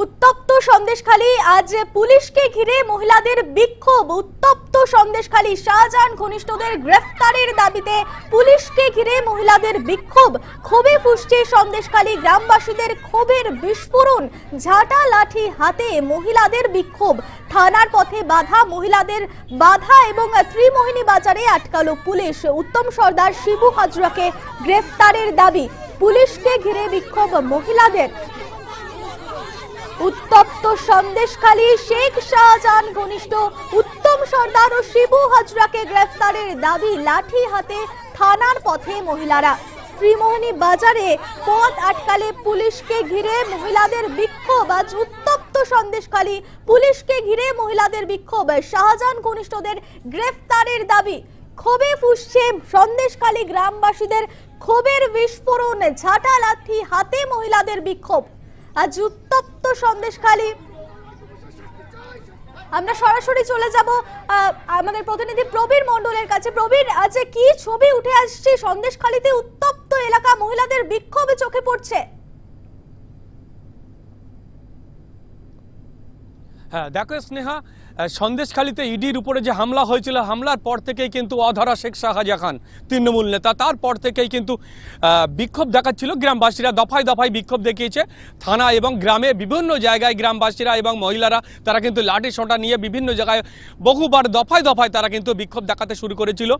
উত্তপ্ত সন্দেশখালী। আজ পুলিশকে ঘিরে মহিলাদের বিক্ষোভ। উত্তপ্ত সন্দেশখালী শাহজাহান ঘনিষ্ঠদের গ্রেফতারের দাবিতে পুলিশকে ঘিরে মহিলাদের বিক্ষোভ। ক্ষোভে ফুসছে সন্দেশখালী গ্রামবাসীদের ক্ষোভের বিস্ফোরণ। ঝাঁটা লাঠি হাতে মহিলাদের বিক্ষোভ। থানার পথে বাধা, মহিলাদের বাধা এবং ত্রিমোহিনী বাজারে আটকালো পুলিশ। উত্তম সর্দার শিবু হাজরাকে গ্রেফতারের দাবি। পুলিশকে ঘিরে বিক্ষোভ মহিলাদের। উত্তপ্ত সন্দেশখালী শেখ শাহজাহান ঘনিষ্ঠ উত্তম সর্দার ও শিবু হাজরাকে গ্রেফতারের দাবি লাঠি হাতে থানার পথে মহিলারা। ত্রিমোহনী বাজারে পথ আটকালে পুলিশকে ঘিরে মহিলাদের বিক্ষোভ। আজ উত্তপ্ত সন্দেশখালী পুলিশকে ঘিরে মহিলাদের বিক্ষোভ। শাহজাহান ঘনিষ্ঠদের গ্রেফতারের দাবি, ক্ষোভে ফুসছে সন্দেশখালী গ্রামবাসীদের। ক্ষোভের বিস্ফোরণ, ঝাঁটা লাঠি হাতে মহিলাদের বিক্ষোভ। আজ উত্তপ্ত সন্দেশখালী আমরা সরাসরি চলে যাব আমাদের প্রতিনিধি প্রবীর মণ্ডলের কাছে। প্রবীর, আজ কি ছবি উঠে আসছে? সন্দেশখালীতে উত্তপ্ত এলাকা, মহিলাদের বিক্ষোভে চোখে পড়ছে। হ্যাঁ দেখো স্নেহা সন্দেশখালীতে ইডির উপরে যে হামলা হয়েছিল, হামলার পর থেকেই কিন্তু অধরা শেখ শাহজাহান খান, তৃণমূল নেতা। তারপর থেকেই কিন্তু বিক্ষোভ দেখাচ্ছিল। গ্রামবাসীরা দফায় দফায় বিক্ষোভ দেখিয়েছে। থানা এবং গ্রামে বিভিন্ন জায়গায় গ্রামবাসীরা এবং মহিলারা, তারা কিন্তু লাঠি সোঁটা নিয়ে বিভিন্ন জায়গায় বহুবার দফায় দফায় তারা কিন্তু বিক্ষোভ দেখাতে শুরু করেছিল।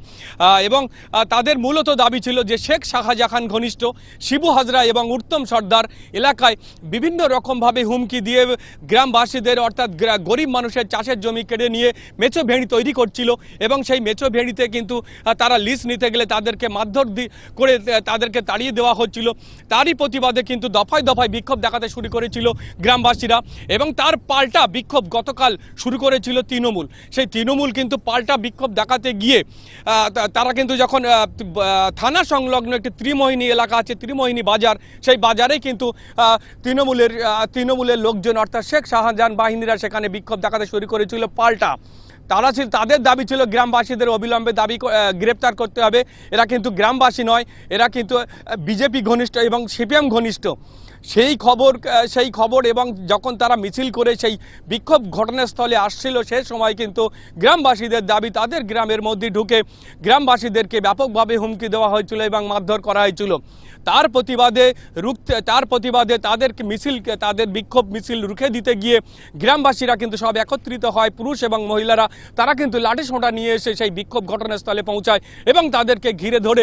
এবং তাদের মূলত দাবি ছিল যে শেখ শাহজাহান খান ঘনিষ্ঠ, শিবু হাজরা এবং উত্তম সর্দার এলাকায় বিভিন্ন রকমভাবে হুমকি দিয়ে গ্রামবাসীদের, অর্থাৎ গরিব মানুষের চাষের জমি কেড়ে নিয়ে মেচো ভেড়ি তৈরি করছিল এবং সেই মেচো ভেড়িতে কিন্তু তারা লিজ নিতে গেলে তাদেরকে মারধর করে তাদেরকে তাড়িয়ে দেওয়া হচ্ছিল। তারই প্রতিবাদে কিন্তু দফায় দফায় বিক্ষোভ দেখাতে শুরু করেছিল গ্রামবাসীরা এবং তার পাল্টা বিক্ষোভ গতকাল শুরু করেছিল তৃণমূল। সেই তৃণমূল কিন্তু পাল্টা বিক্ষোভ দেখাতে গিয়ে তারা কিন্তু যখন থানা সংলগ্ন একটি ত্রিমোহিনী এলাকা আছে, ত্রিমোহিনী বাজার, সেই বাজারে কিন্তু তৃণমূলের তৃণমূলের লোকজন অর্থাৎ শেখ শাহজাহান বাহিনীরা সেখানে বিক্ষোভ দেখাতে শুরু করেছিল। পাল্টা। তারা ছিল তাদের দাবি ছিল গ্রামবাসীদের অবিলম্বে দাবি গ্রেপ্তার করতে হবে। এরা কিন্তু গ্রামবাসী নয়, এরা কিন্তু বিজেপি ঘনিষ্ঠ এবং সিপিএম ঘনিষ্ঠ। সেই খবর সেই খবর এবং যখন তারা মিছিল করে সেই বিক্ষোভ ঘটনাস্থলে আসছিল, সে সময় কিন্তু গ্রামবাসীদের দাবি তাদের গ্রামের মধ্যে ঢুকে গ্রামবাসীদেরকে ব্যাপকভাবে হুমকি দেওয়া হয়েছিল এবং মারধর করা হয়েছিল। তার প্রতিবাদে রুখতে তার প্রতিবাদে তাদের মিছিল তাদের বিক্ষোভ মিছিল রুখে দিতে গিয়ে গ্রামবাসীরা কিন্তু সব একত্রিত হয়, পুরুষ এবং মহিলারা। তারা কিন্তু লাঠি সোঁটা নিয়ে এসে সেই বিক্ষোভ ঘটনাস্থলে পৌঁছায় এবং তাদেরকে ঘিরে ধরে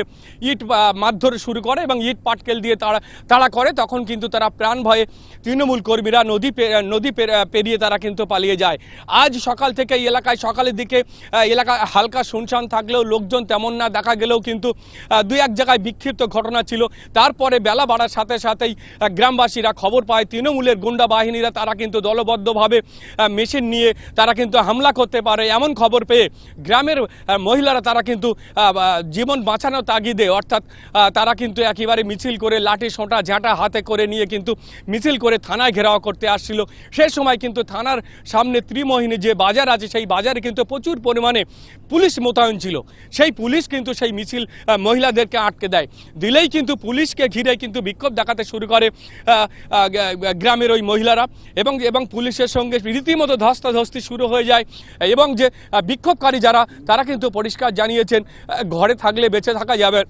ইট মারধর শুরু করে এবং ইট পাটকেল দিয়ে তারা তাড়া করে। তখন কিন্তু তারা প্রাণ ভয়ে তৃণমূল কর্মীরা নদী নদী পেরিয়ে তারা কিন্তু পালিয়ে যায়। আজ সকাল থেকে এই এলাকায় সকালের দিকে এলাকা হালকা শুনশান থাকলেও লোকজন তেমন না। দেখা গেলেও কিন্তু দুই এক জায়গায় বিক্ষিপ্ত ঘটনা ছিল। তারপরে বেলা বাড়ার সাথে সাথেই গ্রামবাসীরা খবর পায়, তৃণমূলের গুন্ডা বাহিনীরা তারা কিন্তু দলবদ্ধভাবে মেশিন নিয়ে তারা কিন্তু হামলা করতে পারে এমন খবর পেয়ে গ্রামের মহিলারা তারা কিন্তু জীবন বাঁচানো তাগিদে, অর্থাৎ তারা কিন্তু একেবারে মিছিল করে লাঠি, সোঁটা, ঝাঁটা হাতে করে নিয়ে কিন্তু মিছিল করে থানায় ঘেরাও করতে আসছিল। সেই সময় কিন্তু থানার সামনে ত্রিমোহিনী যে বাজার আছে, সেই বাজারে কিন্তু প্রচুর পরিমাণে পুলিশ মোতায়েন ছিল। সেই পুলিশ কিন্তু সেই মিছিল মহিলাদেরকে আটকে দেয়। দিলেই কিন্তু পুলিশকে ঘিরে কিন্তু বিক্ষোভ দেখাতে শুরু করে গ্রামের ওই মহিলারা। এবং এবং পুলিশের সঙ্গে রীতিমতো ধস্তাধস্তি শুরু হয়ে যায়। এবং যে বিক্ষোভকারী যারা, তারা কিন্তু পরিষ্কার জানিয়েছেন ঘরে থাকলে বেঁচে থাকা যাবে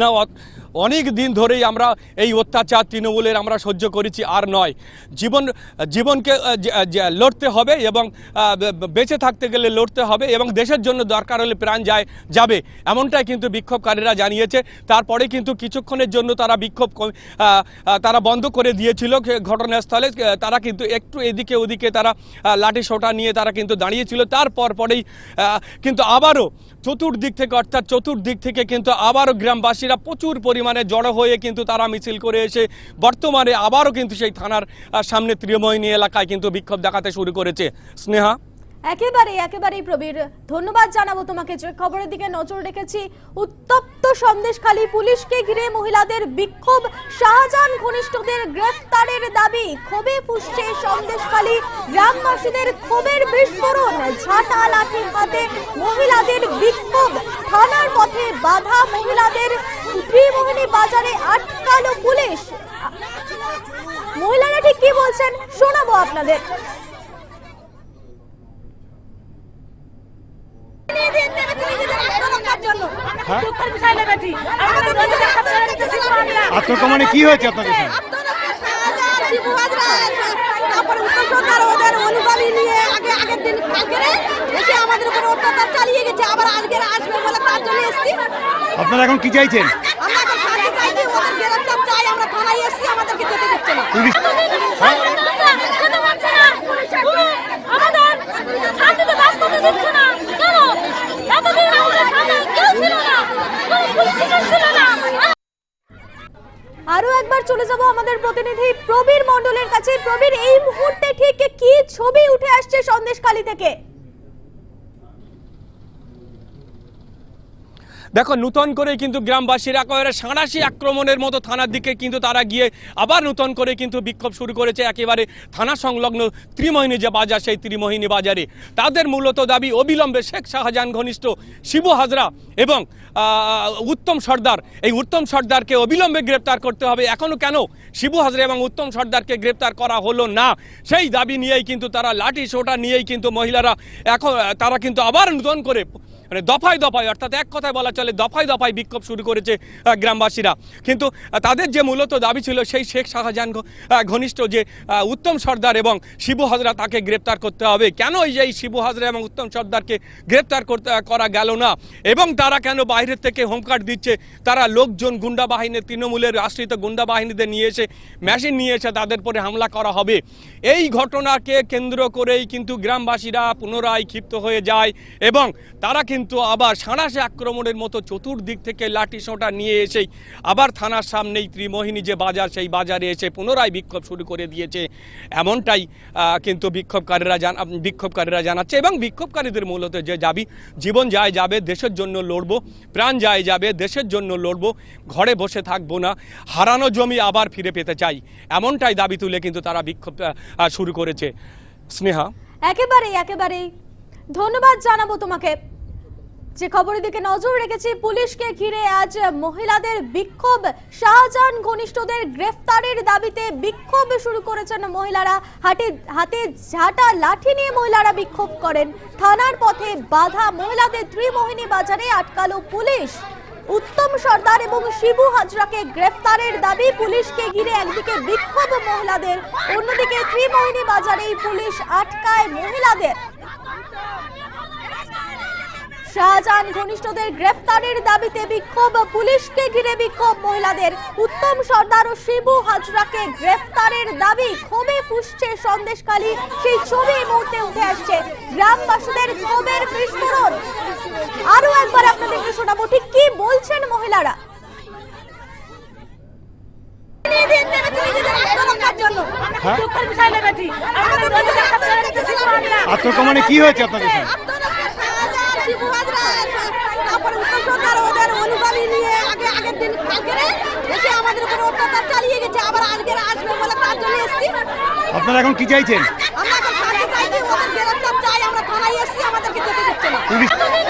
না। অনেক দিন ধরেই আমরা এই অত্যাচার তৃণমূলের আমরা সহ্য করেছি, আর নয়। জীবন, জীবনকে লড়তে হবে এবং বেঁচে থাকতে গেলে লড়তে হবে এবং দেশের জন্য দরকার হলে প্রাণ যায়, যাবে। এমনটাই কিন্তু বিক্ষোভকারীরা জানিয়েছে। তারপরে কিন্তু কিছুক্ষণের জন্য তারা বিক্ষোভ তারা বন্ধ করে দিয়েছিল ঘটনাস্থলে। তারা কিন্তু একটু এদিকে ওদিকে তারা লাঠি সোটা নিয়ে তারা কিন্তু দাঁড়িয়েছিল। তারপর পরেই কিন্তু আবারও চতুর্দিক থেকে, অর্থাৎ চতুর্দিক থেকে কিন্তু আবারও গ্রামবাসীরা প্রচুর পরিমাণে জড়ো হয়ে কিন্তু তারা মিছিল করে এসে বর্তমানে আবারও কিন্তু সেই থানার সামনে তৃণমোহিনী এলাকায় কিন্তু বিক্ষোভ দেখাতে শুরু করেছে। স্নেহা? একেবারে, একেবারেই প্রবীর। ধন্যবাদ জানাব তোমাকে, যে খবরের দিকে নজর রেখেছি। উত্তপ্ত সন্দেশখালী পুলিশকে ঘিরে মহিলাদের বিক্ষোভ। শাহজাহান ঘনিষ্ঠদের গ্রেফতারের দাবি, ক্ষোভে ফুসছে সন্দেশখালী গ্রামবাসীদের ক্ষোভের বিস্ফোরণ। ঝাঁটা লাঠি হাতে মহিলাদের বিক্ষোভ। থানার পথে বাধা মহিলাদের। ত্রিমোহিনী বাজারে আটকালো পুলিশ। মহিলারা ঠিক কি বলছেন, শোনাবো আপনাদের আত্মহত্যা মানে কি হয়েছে আপনাদের সঙ্গে? তারপরে উত্তর সরকার ওদের অনুগামী নিয়ে আগে আগের দিন কালকে এসে আমাদের উপর অত্যাচার চালিয়ে গেছে আবার আজকে আসবে বলে তার জন্য এসছি আপনারা এখন কি চাইছেন? আমরা এখন শান্তি চাইছি ওদের গ্রেফতার চাই আমরা থানায় এসেছি আমাদেরকে যেতে দিচ্ছে না পুলিশ আমাদের শান্তিতে বাস করতে দিচ্ছে না কেন এতদিন আমাদের সামনে কেউ ছিল না কোনো পুলিশ ছিল না আরও একবার চলে যাব আমাদের প্রতিনিধি প্রবীর মণ্ডলের কাছে। প্রবীর, এই মুহূর্তে ঠিক কি ছবি উঠে আসছে সন্দেশখালী থেকে? দেখো, নূতন করে কিন্তু গ্রামবাসীরা একেবারে সাঁড়াশি আক্রমণের মতো থানার দিকে কিন্তু তারা গিয়ে আবার নূতন করে কিন্তু বিক্ষোভ শুরু করেছে। একেবারে থানা সংলগ্ন ত্রিমোহিনী যে বাজার, সেই ত্রিমোহিনী বাজারে। তাদের মূলত দাবি অবিলম্বে শেখ শাহজাহান ঘনিষ্ঠ শিবু হাজরা এবং উত্তম সর্দার। এই উত্তম সর্দারকে অবিলম্বে গ্রেপ্তার করতে হবে। এখনও কেন শিবু হাজরা এবং উত্তম সর্দারকে গ্রেপ্তার করা হলো না। সেই দাবি নিয়েই কিন্তু তারা লাঠি সোটা নিয়েই কিন্তু মহিলারা এখন, তারা কিন্তু আবার নূতন করে মানে দফায় দফায়, অর্থাৎ এক কথায় বলা চলে, দফায় দফায় বিক্ষোভ শুরু করেছে গ্রামবাসীরা। কিন্তু তাদের যে মূলত দাবি ছিল, সেই শেখ শাহজাহান ঘনিষ্ঠ যে উত্তম সর্দার এবং শিবু হাজরা তাকে গ্রেপ্তার করতে হবে। কেন এই শিবু হাজরা এবং উত্তম সর্দারকে গ্রেপ্তার করতে করা গেল না? এবং তারা কেন বাইরের থেকে হোমকার্ড দিচ্ছে? তারা লোকজন গুন্ডা বাহিনী তৃণমূলের আশ্রিত গুন্ডা বাহিনীদের নিয়ে এসে, মেশিন নিয়ে এসে তাদের পরে হামলা করা হবে। এই ঘটনাকে কেন্দ্র করেই কিন্তু গ্রামবাসীরা পুনরায় ক্ষিপ্ত হয়ে যায় এবং তারা কিন্তু আবার সাঁড়াশে আক্রমণের মতো চতুর্দিক থেকে লাঠি সোঁটা নিয়ে এসেই আবার থানার সামনেই ত্রিমোহিনী যে বাজার, সেই বাজারে এসে পুনরায় বিক্ষোভ শুরু করে দিয়েছে। এমনটাই কিন্তু বিক্ষোভকারীরা জান বিক্ষোভকারীরা জানাচ্ছে এবং বিক্ষোভকারীদের মূলত যে দাবি, জীবন যায় যাবে, দেশের জন্য লড়বো, প্রাণ যায় যাবে, দেশের জন্য লড়বো, ঘরে বসে থাকব না, হারানো জমি আবার ফিরে পেতে চাই। এমনটাই দাবি তুলে কিন্তু তারা বিক্ষোভ শুরু করেছে। স্নেহা? একেবারেই একেবারেই। ধন্যবাদ জানাব তোমাকে। যে খবরের দিকে নজর রেখেছি, পুলিশকে ঘিরে আজ মহিলাদের বিক্ষোভ। শাহজাহান ঘনিষ্ঠদের গ্রেফতারের দাবিতে বিক্ষোভ শুরু করেছেন মহিলারা। হাতে হাতে ঝাঁটা লাঠি নিয়ে মহিলারা বিক্ষোভ করেন। থানার পথে বাধা মহিলাদের ত্রিমোহিনী বাজারে আটকালো পুলিশ। উত্তম সর্দার এবং শিবু হাজরাকে গ্রেফতারের দাবি, পুলিশকে ঘিরে একদিকে বিক্ষোভ মহিলাদের, অন্যদিকে ত্রিমোহিনী বাজারেই পুলিশ আটকায় মহিলাদের। শাহজাহান ঘনিষ্ঠদের গ্রেফতারের দাবিতে বিক্ষোভ। পুলিশকে ঘিরে বিক্ষোভ। মহিলাদের উত্তম সর্দার ও শিবু হাজরাকে গ্রেফতারের দাবি। ক্ষোভে ফুসছে সন্দেশখালী। সেই ছবি এই মুহূর্তে উঠে আসছে। গ্রামবাসীদের ক্ষোভের বিস্ফোরণ। আরও একবার আপনাদেরকে শোনাবো ঠিক কি বলছেন মহিলারা? হ্যাঁ? দুঃখের বিষয় লেগেছি আমাদের রোজগার খাতে রেখেছি আমরা আত্মহত্যা মানে কি হয়েছে আপনাদের সঙ্গে? তারপরে উত্তর সরকার ওদের অনুগামী নিয়ে আগে আগের দিন কালকে এসে আমাদের উপর অত্যাচার চালিয়ে গেছে আবার আজকে আসবে বলে তার জন্য এসছি আপনারা এখন কি চাইছেন আমরা এখন শান্তি চাইছি ওদের গ্রেফতার চাই আমরা থানায় এসেছি আমাদেরকে যেতে দিচ্ছে না পুলিশ এতদিন